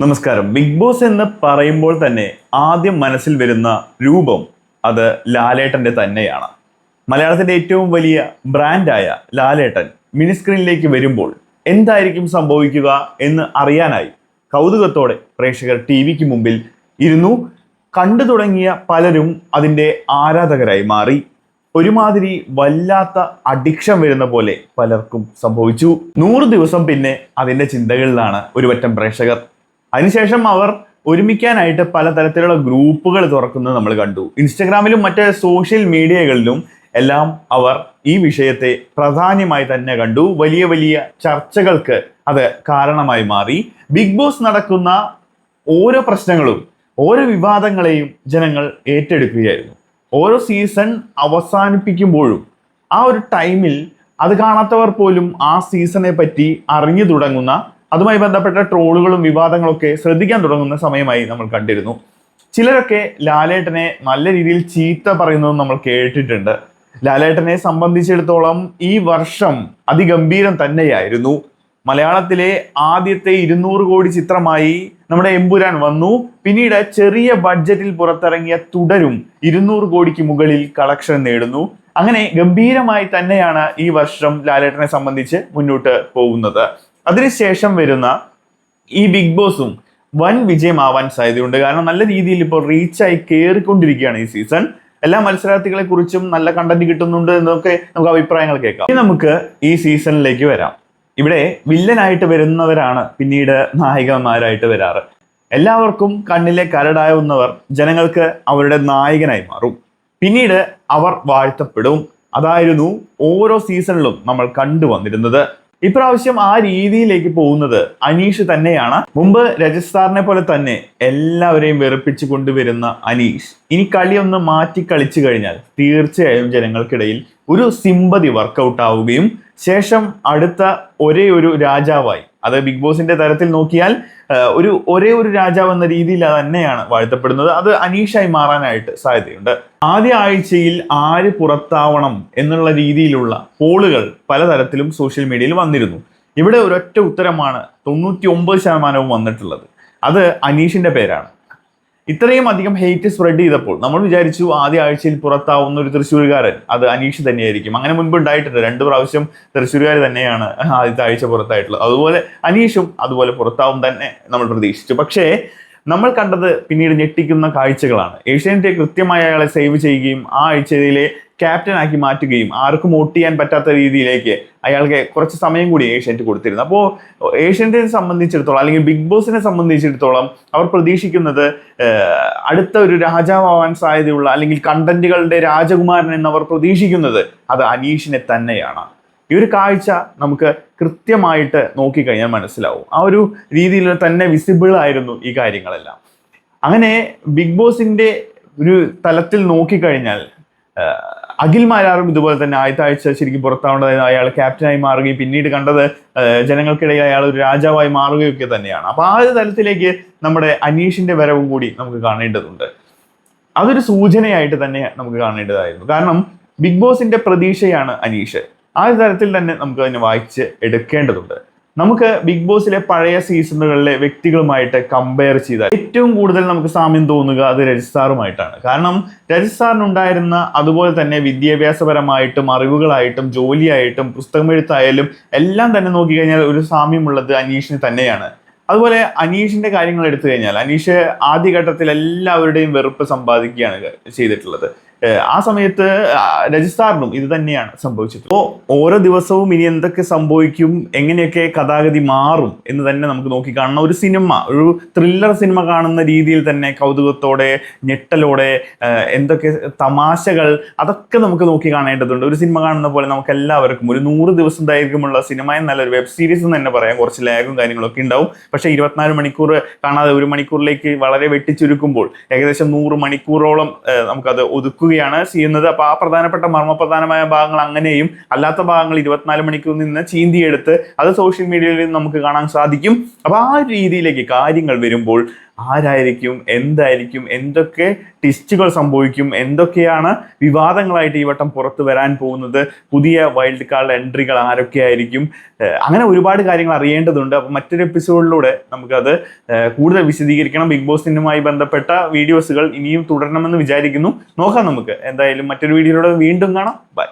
നമസ്കാരം. Big boss എന്ന് പറയുമ്പോൾ തന്നെ ആദ്യം മനസ്സിൽ വരുന്ന രൂപം അത് ലാലേട്ടന്റെ തന്നെയാണ്. മലയാളത്തിന്റെ ഏറ്റവും വലിയ ബ്രാൻഡായ ലാലേട്ടൻ മിനിസ്ക്രീനിലേക്ക് വരുമ്പോൾ എന്തായിരിക്കും സംഭവിക്കുക എന്ന് അറിയാനായി കൗതുകത്തോടെ പ്രേക്ഷകർ ടി വിക്ക് മുമ്പിൽ ഇരുന്നു. കണ്ടു തുടങ്ങിയ പലരും അതിന്റെ ആരാധകരായി മാറി. ഒരുമാതിരി വല്ലാത്ത അഡിക്ഷൻ വരുന്ന പോലെ പലർക്കും സംഭവിച്ചു. നൂറ് ദിവസം പിന്നെ അതിന്റെ ചിന്തകളിലാണ് ഒരുപറ്റം പ്രേക്ഷകർ. അതിനുശേഷം അവർ ഒരുമിക്കാനായിട്ട് പലതരത്തിലുള്ള ഗ്രൂപ്പുകൾ തുറക്കുന്നത് നമ്മൾ കണ്ടു. ഇൻസ്റ്റഗ്രാമിലും മറ്റ് സോഷ്യൽ മീഡിയകളിലും എല്ലാം അവർ ഈ വിഷയത്തെ പ്രാധാന്യമായി തന്നെ കണ്ടു. വലിയ വലിയ ചർച്ചകൾക്ക് അത് കാരണമായി മാറി. ബിഗ് ബോസ് നടക്കുന്ന ഓരോ പ്രശ്നങ്ങളും ഓരോ വിവാദങ്ങളെയും ജനങ്ങൾ ഏറ്റെടുക്കുകയായിരുന്നു. ഓരോ സീസൺ അവസാനിപ്പിക്കുമ്പോഴും ആ ഒരു ടൈമിൽ അത് കാണാത്തവർ പോലും ആ സീസണെ പറ്റി അറിഞ്ഞു തുടങ്ങുന്ന അതുമായി ബന്ധപ്പെട്ട ട്രോളുകളും വിവാദങ്ങളൊക്കെ ശ്രദ്ധിക്കാൻ തുടങ്ങുന്ന സമയമായി നമ്മൾ കണ്ടിരുന്നു. ചിലരൊക്കെ ലാലേട്ടനെ നല്ല രീതിയിൽ ചീത്ത പറയുന്നത് നമ്മൾ കേട്ടിട്ടുണ്ട്. ലാലേട്ടനെ സംബന്ധിച്ചിടത്തോളം ഈ വർഷം അതിഗംഭീരം തന്നെയായിരുന്നു. മലയാളത്തിലെ ആദ്യത്തെ ഇരുന്നൂറ് കോടി ചിത്രമായി നമ്മുടെ എമ്പുരാൻ വന്നു. പിന്നീട് ചെറിയ ബഡ്ജറ്റിൽ പുറത്തിറങ്ങിയ തുടരും ഇരുന്നൂറ് കോടിക്ക് മുകളിൽ കളക്ഷൻ നേടുന്നു. അങ്ങനെ ഗംഭീരമായി തന്നെയാണ് ഈ വർഷം ലാലേട്ടനെ സംബന്ധിച്ച് മുന്നോട്ട് പോകുന്നത്. അതിനുശേഷം വരുന്ന ഈ ബിഗ് ബോസും വൻ വിജയമാവാൻ സാധ്യതയുണ്ട്. കാരണം നല്ല രീതിയിൽ ഇപ്പോൾ റീച്ചായി കയറിക്കൊണ്ടിരിക്കുകയാണ് ഈ സീസൺ. എല്ലാ മത്സരാർത്ഥികളെ കുറിച്ചും നല്ല കണ്ടന്റ് കിട്ടുന്നുണ്ട് എന്നൊക്കെ നമുക്ക് അഭിപ്രായങ്ങൾ കേൾക്കാം. ഇനി നമുക്ക് ഈ സീസണിലേക്ക് വരാം. ഇവിടെ വില്ലനായിട്ട് വരുന്നവരാണ് പിന്നീട് നായികമാരായിട്ട് വരാറ്. എല്ലാവർക്കും കണ്ണിലെ കരടാവുന്നവർ ജനങ്ങൾക്ക് അവരുടെ നായകനായി മാറും. പിന്നീട് അവർ വാഴ്ത്തപ്പെടും. അതായിരുന്നു ഓരോ സീസണിലും നമ്മൾ കണ്ടുവന്നിരുന്നത്. ഇപ്രാവശ്യം ആ രീതിയിലേക്ക് പോകുന്നത് അനീഷ് തന്നെയാണ്. മുമ്പ് രജസ്ഥാറിനെ പോലെ തന്നെ എല്ലാവരെയും വെറുപ്പിച്ചു കൊണ്ടുവരുന്ന അനീഷ്. ഇനി കളി ഒന്ന് മാറ്റി കളിച്ചു കഴിഞ്ഞാൽ തീർച്ചയായും ജനങ്ങൾക്കിടയിൽ ഒരു സിമ്പതി വർക്കൗട്ട് ആവുകയും ശേഷം അടുത്ത ഒരേ ഒരു രാജാവായി. അത് ബിഗ് ബോസിന്റെ തരത്തിൽ നോക്കിയാൽ ഒരു ഒരേ ഒരു രാജാവ് എന്ന രീതിയിൽ തന്നെയാണ് വാഴ്ത്തപ്പെടുന്നത്. അത് അനീഷായി മാറാനായിട്ട് സാധ്യതയുണ്ട്. ആദ്യ ആഴ്ചയിൽ ആര് പുറത്താവണം എന്നുള്ള രീതിയിലുള്ള പോളുകൾ പലതരത്തിലും സോഷ്യൽ മീഡിയയിൽ വന്നിരുന്നു. ഇവിടെ ഒരൊറ്റ ഉത്തരമാണ് തൊണ്ണൂറ്റി ഒമ്പത് ശതമാനവും വന്നിട്ടുള്ളത്. അത് അനീഷിന്റെ പേരാണ്. ഇത്രയും അധികം ഹെയ്റ്റ് സ്പ്രെഡ് ചെയ്തപ്പോൾ നമ്മൾ വിചാരിച്ചു ആദ്യ ആഴ്ചയിൽ പുറത്താവുന്ന ഒരു തൃശ്ശൂരുകാരൻ അത് അനീഷ് തന്നെയായിരിക്കും. അങ്ങനെ മുൻപ് ഉണ്ടായിട്ടുണ്ട്. രണ്ട് പ്രാവശ്യം തൃശ്ശൂരുകാർ തന്നെയാണ് ആദ്യത്തെ ആഴ്ച പുറത്തായിട്ടുള്ളത്. അതുപോലെ അനീഷും അതുപോലെ പുറത്താവും തന്നെ നമ്മൾ പ്രതീക്ഷിച്ചു. പക്ഷേ നമ്മൾ കണ്ടത് പിന്നീട് ഞെട്ടിക്കുന്ന കാഴ്ചകളാണ്. ഏഷ്യാനെറ്റ് കൃത്യമായി അയാളെ സേവ് ചെയ്യുകയും ആ ആഴ്ചയിലെ ക്യാപ്റ്റൻ ആക്കി മാറ്റുകയും ആർക്കും വോട്ട് ചെയ്യാൻ പറ്റാത്ത രീതിയിലേക്ക് അയാൾക്ക് കുറച്ച് സമയം കൂടി ഏഷ്യന്റ് കൊടുത്തിരുന്നു. അപ്പോൾ ഏഷ്യന്റെ സംബന്ധിച്ചിടത്തോളം അല്ലെങ്കിൽ ബിഗ് ബോസിനെ സംബന്ധിച്ചിടത്തോളം അവർ പ്രതീക്ഷിക്കുന്നത് അടുത്ത ഒരു രാജാവാൻ സാധ്യതയുള്ള അല്ലെങ്കിൽ കണ്ടന്റുകളുടെ രാജകുമാരൻ എന്നവർ പ്രതീക്ഷിക്കുന്നത് അത് അനീഷിനെ തന്നെയാണ്. ഈ ഒരു കാഴ്ച നമുക്ക് കൃത്യമായിട്ട് നോക്കിക്കഴിഞ്ഞാൽ മനസ്സിലാവും. ആ ഒരു രീതിയിൽ തന്നെ വിസിബിൾ ആയിരുന്നു ഈ കാര്യങ്ങളെല്ലാം. അങ്ങനെ ബിഗ് ബോസിന്റെ ഒരു തലത്തിൽ നോക്കിക്കഴിഞ്ഞാൽ അഖിൽ മാരാറും ഇതുപോലെ തന്നെ ആദ്യത്തെ ആഴ്ച ശരിക്കും പുറത്താവേണ്ടത് അയാൾ ക്യാപ്റ്റനായി മാറുകയും പിന്നീട് കണ്ടത് ജനങ്ങൾക്കിടയിൽ അയാൾ ഒരു രാജാവായി മാറുകയൊക്കെ തന്നെയാണ്. അപ്പൊ ആ ഒരു തലത്തിലേക്ക് നമ്മുടെ അനീഷിന്റെ വരവും കൂടി നമുക്ക് കാണേണ്ടതുണ്ട്. അതൊരു സൂചനയായിട്ട് തന്നെ നമുക്ക് കാണേണ്ടതായിരുന്നു. കാരണം ബിഗ് ബോസിന്റെ പ്രതീക്ഷയാണ് അനീഷ്. ആ ഒരു തരത്തിൽ തന്നെ നമുക്ക് അതിനെ വായിച്ച് എടുക്കേണ്ടതുണ്ട്. നമുക്ക് ബിഗ് ബോസിലെ പഴയ സീസണുകളിലെ വ്യക്തികളുമായിട്ട് കമ്പയർ ചെയ്താൽ ഏറ്റവും കൂടുതൽ നമുക്ക് സാമ്യം തോന്നുക അത് രജിസ്റ്റാറുമായിട്ടാണ് കാരണം രജിസ്റ്റാറിനുണ്ടായിരുന്ന അതുപോലെ തന്നെ വിദ്യാഭ്യാസപരമായിട്ടും അറിവുകളായിട്ടും ജോലിയായിട്ടും പുസ്തകമെഴുത്തായാലും എല്ലാം തന്നെ നോക്കിക്കഴിഞ്ഞാൽ ഒരു സാമ്യമുള്ളത് അനീഷിന് തന്നെയാണ്. അതുപോലെ അനീഷിന്റെ കാര്യങ്ങൾ എടുത്തു കഴിഞ്ഞാൽ അനീഷ് ആദ്യഘട്ടത്തിൽ എല്ലാവരുടെയും വെറുപ്പ് സമ്പാദിക്കുകയാണ് ചെയ്തിട്ടുള്ളത്. ആ സമയത്ത് രജിസ്ട്രാറിനും ഇത് തന്നെയാണ് സംഭവിച്ചത്. അപ്പോൾ ഓരോ ദിവസവും ഇനി എന്തൊക്കെ സംഭവിക്കും എങ്ങനെയൊക്കെ കഥാഗതി മാറും എന്ന് തന്നെ നമുക്ക് നോക്കി കാണണം. ഒരു സിനിമ ഒരു ത്രില്ലർ സിനിമ കാണുന്ന രീതിയിൽ തന്നെ കൗതുകത്തോടെ ഞെട്ടലോടെ എന്തൊക്കെ തമാശകൾ അതൊക്കെ നമുക്ക് നോക്കി കാണേണ്ടതുണ്ട്. ഒരു സിനിമ കാണുന്ന പോലെ നമുക്ക് എല്ലാവർക്കും ഒരു നൂറ് ദിവസം ദൈർഘ്യമുള്ള സിനിമ എന്നല്ല ഒരു വെബ് സീരീസ് എന്ന് തന്നെ പറയാം. കുറച്ച് ലാഗും കാര്യങ്ങളൊക്കെ ഉണ്ടാവും. പക്ഷേ ഇരുപത്തിനാല് മണിക്കൂർ കാണാതെ ഒരു മണിക്കൂറിലേക്ക് വളരെ വെട്ടിച്ചുരുക്കുമ്പോൾ ഏകദേശം നൂറ് മണിക്കൂറോളം നമുക്കത് നമുക്കത് ഒതുക്കുകയാണ് ചെയ്യുന്നത്. അപ്പോൾ ആ പ്രധാനപ്പെട്ട മർമ്മപ്രധാനമായ ഭാഗങ്ങൾ അങ്ങനെയും അല്ലാത്ത ഭാഗങ്ങൾ ഇരുപത്തിനാല് മണിക്കൂർ നിന്ന് ചീന്തിയെടുത്ത് അത് സോഷ്യൽ മീഡിയയിൽ നമുക്ക് കാണാൻ സാധിക്കും. അപ്പോൾ ആ രീതിയിലേക്ക് കാര്യങ്ങൾ വരുമ്പോൾ ആരായിരിക്കും എന്തായിരിക്കും എന്തൊക്കെ ടിസ്റ്റുകൾ സംഭവിക്കും എന്തൊക്കെയാണ് വിവാദങ്ങളായിട്ട് ഈ വട്ടം പുറത്തു വരാൻ പോകുന്നത് പുതിയ വൈൽഡ് കാർഡ് എൻട്രികൾ ആരൊക്കെ ആയിരിക്കും അങ്ങനെ ഒരുപാട് കാര്യങ്ങൾ അറിയേണ്ടതുണ്ട്. അപ്പോൾ മറ്റൊരു എപ്പിസോഡിലൂടെ നമുക്കത് കൂടുതൽ വിശദീകരിക്കണം. ബിഗ് ബോസിനുമായി ബന്ധപ്പെട്ട വീഡിയോസുകൾ ഇനിയും തുടരണമെന്ന് വിചാരിക്കുന്നു. നോക്കാം നമുക്ക്. എന്തായാലും മറ്റൊരു വീഡിയോയിലൂടെ വീണ്ടും കാണാം. ബൈ